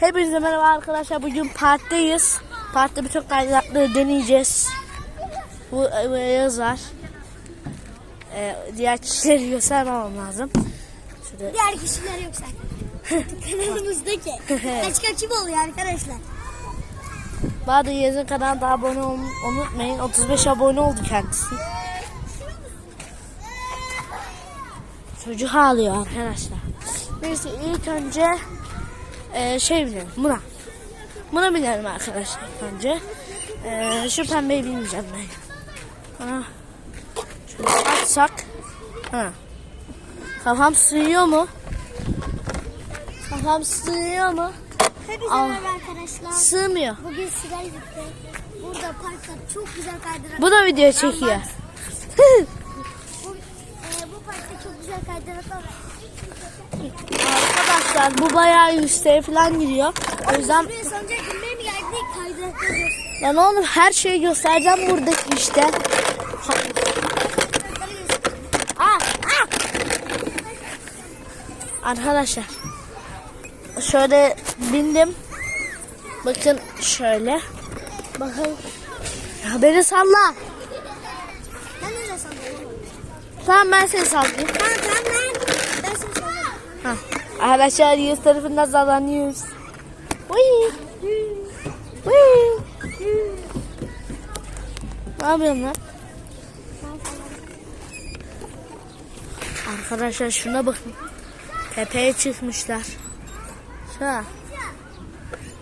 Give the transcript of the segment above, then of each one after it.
Hepinize merhaba arkadaşlar. Bugün parkteyiz. Parkta bütün kaydırakları deneyeceğiz. Bu, bu Yağız var. Ee, diğer kişileri göstermem lazım. Şurada. Diğer kişiler yok zaten. Kanalımızdaki. Kaç kaçım oluyor arkadaşlar. Arada Yağız'ın kanalına abone olmayı unutmayın. 35 abone oldu kendisi. Çocuk ağlıyor arkadaşlar. Neyse ilk önce e, şey binelim. Buna. Buna binelim arkadaşlar önce. E, şu pembeyi binmeyeceğim ben. Şöyle açsak. Ha. Kafam sığıyor mu? Kafam sığıyor mu? Hepinize merhaba arkadaşlar. Sığmıyor. Bugün sizlerle birlikte burada parkta çok güzel kaydırak. Bu da video çekiyor. Bu, e, bu parkta çok güzel kaydıraklar var. Arkadaşlar bu bayağı yükseğe falan gidiyor. O yüzden ben oğlum her şeyi göstereceğim buradaki işte. Aa, aa! Arkadaşlar şöyle bindim. Bakın şöyle. Bakın. Ya beni salla. Ben de sanıyorum. Tamam ben seni sallayayım. Tamam tamam ben. Ben seni sanıyorum. Ha. Arkadaşlar yüz tarafından sallanıyoruz. Uy. Uy. Ne yapıyorsun lan? Arkadaşlar şuna bakın. Tepeye çıkmışlar. Şuna.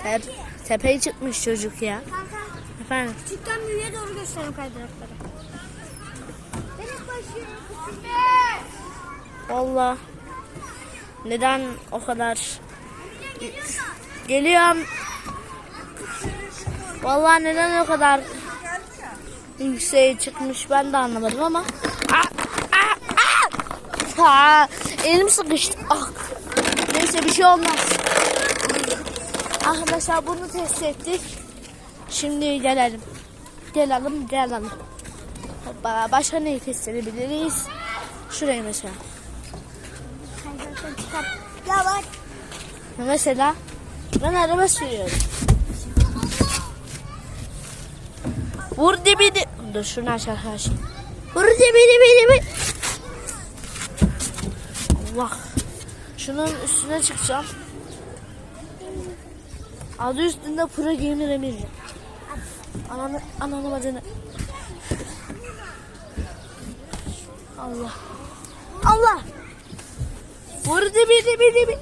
Te tepeye çıkmış çocuk ya. Efendim. küçükten büyüğe doğru gösterelim kaydırakları. Ben başlıyorum. Valla. Neden o kadar geliyorum. Vallahi neden o kadar yükseğe çıkmış ben de anlamadım ama. Aa, elim sıkıştı. Ah. Neyse bir şey olmaz. Arkadaşlar bunu test ettik. Şimdi gelelim. Gelelim gelelim. Başka neyi test edebiliriz? Şurayı mesela. Çıkar. Ya bak. Mesela ben araba sürüyorum. Vur dibi di. Dur şunu aç arkadaşlar. Vur dibi dibi dibi. Allah. Şunun üstüne çıkacağım. Adı üstünde Pro Gamer Emir. Ananı, ananı bacını. Allah. Allah. Vur dibi dibi dibi.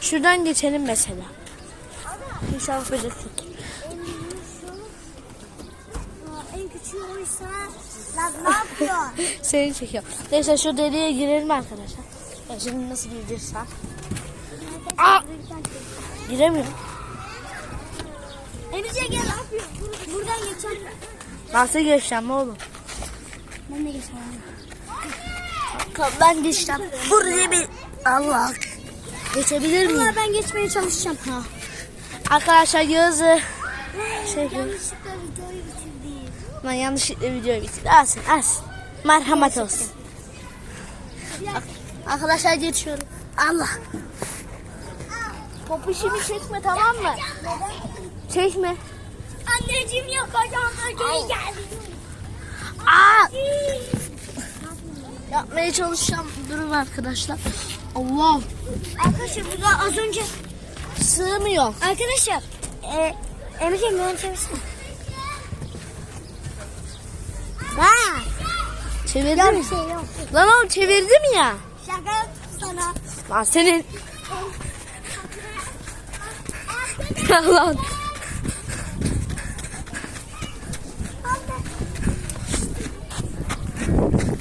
Şuradan geçelim mesela. İnşallah yok. Aa, En küçüğü oysa. Lan ne yapıyor? Seni çekiyor. Neyse şu deliğe girelim arkadaşlar. Ya şimdi nasıl gireceğiz ha? Aa! Giremiyorum. Emice gel ne yapıyor? Bur- Buradan geçelim. Nasıl geçeceğim oğlum? Ben de geçelim. Ben geçeceğim. Buraya bir... Allah. Geçebilir miyim? Ama ben geçmeye çalışacağım. Ha. Arkadaşlar Yağız'ı... Şey, Yanlışlıkla videoyu bitirdim. ben yanlışlıkla videoyu bitirdim. Alsın alsın. Merhamet olsun. Arkadaşlar geçiyorum. Allah. Popişimi çekme tamam mı? Çekme. Anneciğim yok ayağımda geri geldi. Aa! Yapmaya çalışacağım. Durun arkadaşlar. Allah. Arkadaşlar burada az önce Sığmıyor. Arkadaşlar e, Emre'ciğim bana çevirsene. Ha. Çevirdim. Bir şey yok. Lan oğlum çevirdim ya. Şaka sana. Lan senin. Ya lan.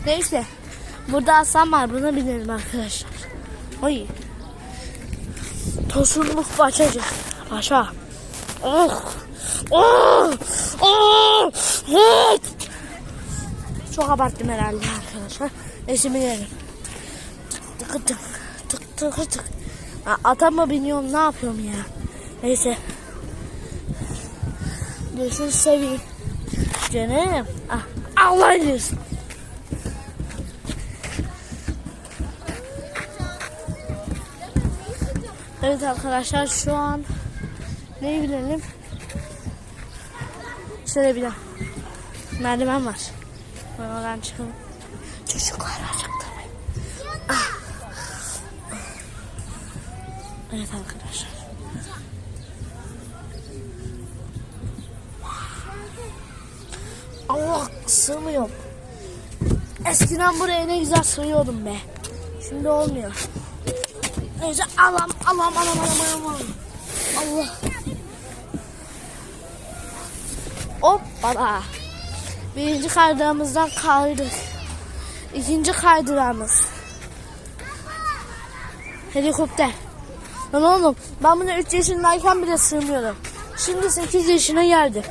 Neyse. Burada aslan var. Buna binelim arkadaşlar. Oy. Tosunluk başacak. Başa. Oh. Oh. Oh. Evet. Çok abarttım herhalde arkadaşlar. Neyse binelim. Tık tık tık tık tık. Ha, Ata mı biniyorum ne yapıyorum ya. Neyse. Gözünü seveyim. Canım. Ah, Allah. Evet arkadaşlar şu an neyi bilelim? Şöyle bir merdiven var. Oradan çıkalım. Çocuklar acıktırmayın. Ah. Evet arkadaşlar. Allah sığmıyorum. Eskiden buraya ne güzel sığıyordum be. Şimdi olmuyor. Neyse alam alam alam alam alam. Allah. Hoppala. Birinci kaydığımızdan kaydık. İkinci kaydırağımız. Helikopter. Lan oğlum ben buna 3 yaşındayken bile sığmıyordum. Şimdi 8 yaşına geldim.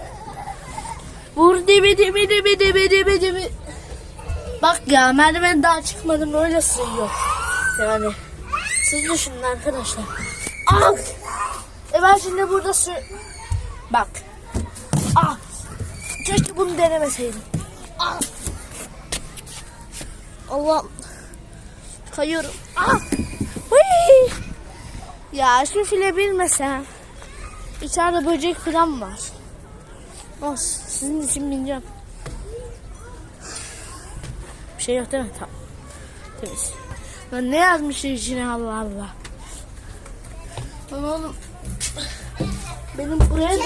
Vur dibi dibi dibi dibi dibi dibi. Bak ya merdiven daha çıkmadım öyle sığıyor. Yani siz düşünün arkadaşlar. Al. E ben şimdi burada sü... Bak. Ah. Keşke bunu denemeseydim. Ah. Allah. Kayıyorum. Ah. Hıy. Ya şu file bilmesem. İçeride böcek falan var. Olsun. Sizin için bineceğim. Bir şey yok değil mi? Tamam. Temiz. Lan ne yazmış içine Allah Allah. Lan oğlum. Benim buraya da.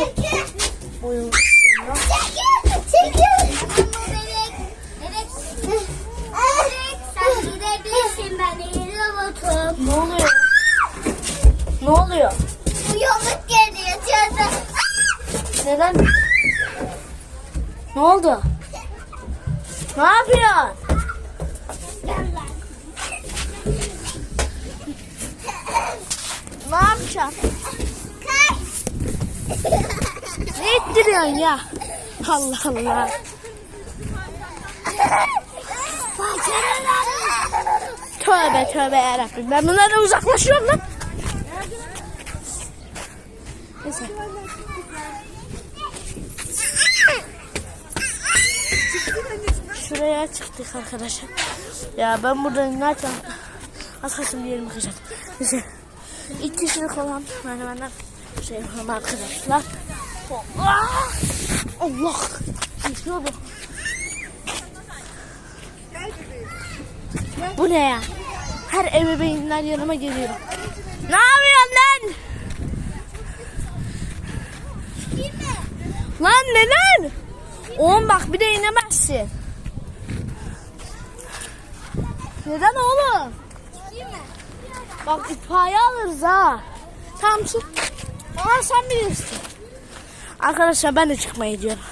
Sen gidebilirsin ben eğri robotum. Ne oluyor? Ne oluyor? Bu yoluk geliyor çadır. Neden? Ne oldu? Ne yapıyorsun? Ne yapacaksın? Ne ittiriyorsun ya? Allah Allah. Tövbe tövbe yarabbim. Ben bunlardan uzaklaşıyorum lan. Neyse. Şuraya çıktık arkadaşlar. Ya ben burada inerken az kalsın bir yerimi kıracağım. Neyse. İlk kişilik olan merdivenden şey yapalım arkadaşlar. Allah! Allah! Düşüyordu. Bu ne ya? Her ebeveynler yanıma geliyor. Ne yapıyorsun lan? Lan neden? Oğlum bak bir de inemezsin. Neden oğlum? Bak itfaiye alırız ha. Tamam çık. Ama sen bilirsin. Arkadaşlar ben de çıkmaya gidiyorum.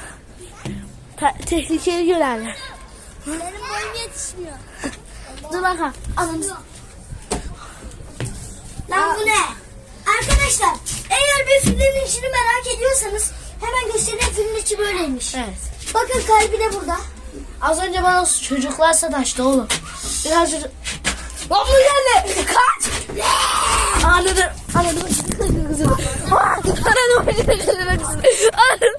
Te- tehlikeli görenler. Benim boyum yetişmiyor. Dur bakalım. Alın. Lan bu ne? Arkadaşlar eğer bir filmin içini merak ediyorsanız hemen göstereyim filmin içi böyleymiş. Evet. Bakın kalbi de burada. Az önce bana çocuklar sataştı oğlum. Biraz çocuk... Lan bu geldi. Kaç. Anladım. Anladım. Anladım. Anladım.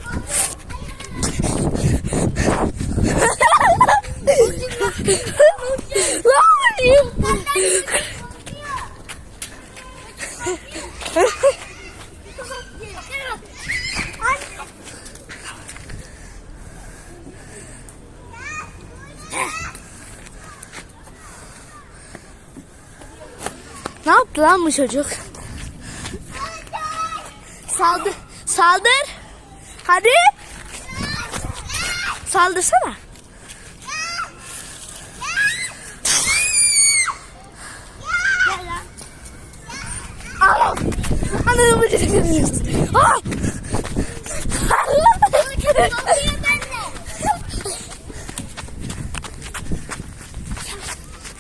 Lan bu Ne bu çocuk? Saldır. Saldır. Hadi. Saldırsana. Al. Ananı mı Ah!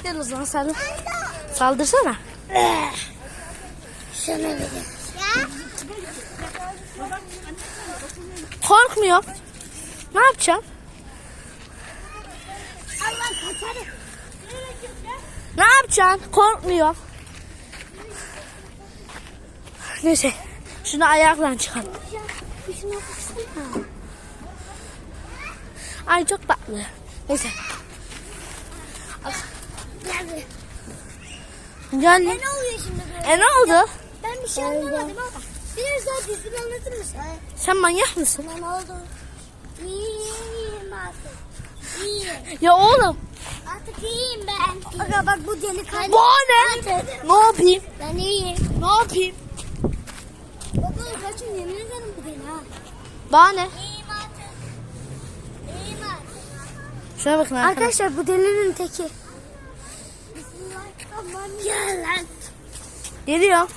Gel o zaman saldır. Saldırsana. Bir Ya. Korkmuyor. Ne yapacağım? Ne yapacaksın? Korkmuyor. Neyse. Şunu ayakla baksana. Ay çok tatlı. Neyse. Gel. Gel. E ne oluyor şimdi böyle? E ne oldu? Bir şey anlamadım ama. Biraz daha düzgün anlatır mısın? Sen manyak mısın? Ne oldu? İyiyim artık. İyiyim. Ya oğlum Artık iyiyim ben. Aga bak bu delikanlı. bu ne? Ne yapayım? Ben iyiyim. Ne yapayım? Baba kaçın yemin ederim bu deli ha. Bana ne? İyiyim artık. İyiyim artık. Şuna bakın arkadaşlar. Arkadaşlar bu delinin teki. Gel lan. Geliyor.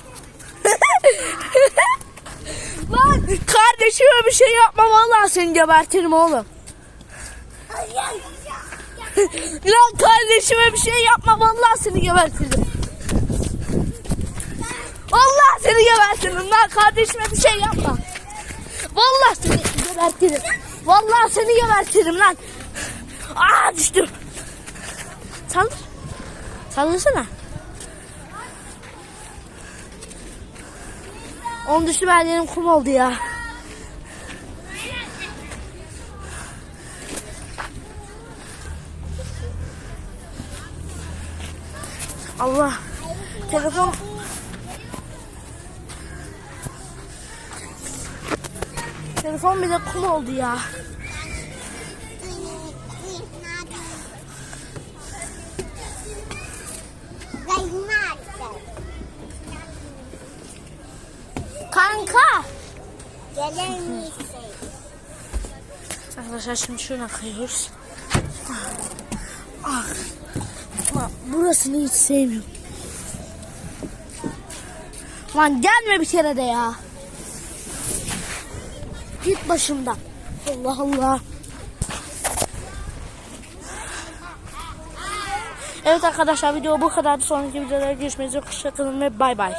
Lan kardeşime bir şey yapma vallahi seni gebertirim oğlum. Lan kardeşime bir şey yapma vallahi seni gebertirim. Vallahi seni gebertirim lan kardeşime bir şey yapma. Vallahi seni gebertirim. Vallahi seni gebertirim lan. Aa düştüm. Saldır. Saldırsana. Onun düştüm her yerim kum oldu ya. Allah. Telefon. Telefon bile kum oldu ya. Arkadaşlar şimdi şuna kayıyoruz. Ah. Ah, burasını hiç sevmiyorum. Lan gelme bir kere de ya. Git başımdan. Allah Allah. Evet arkadaşlar video bu kadar. Sonraki videoda görüşmek üzere. Hoşçakalın ve bay bay.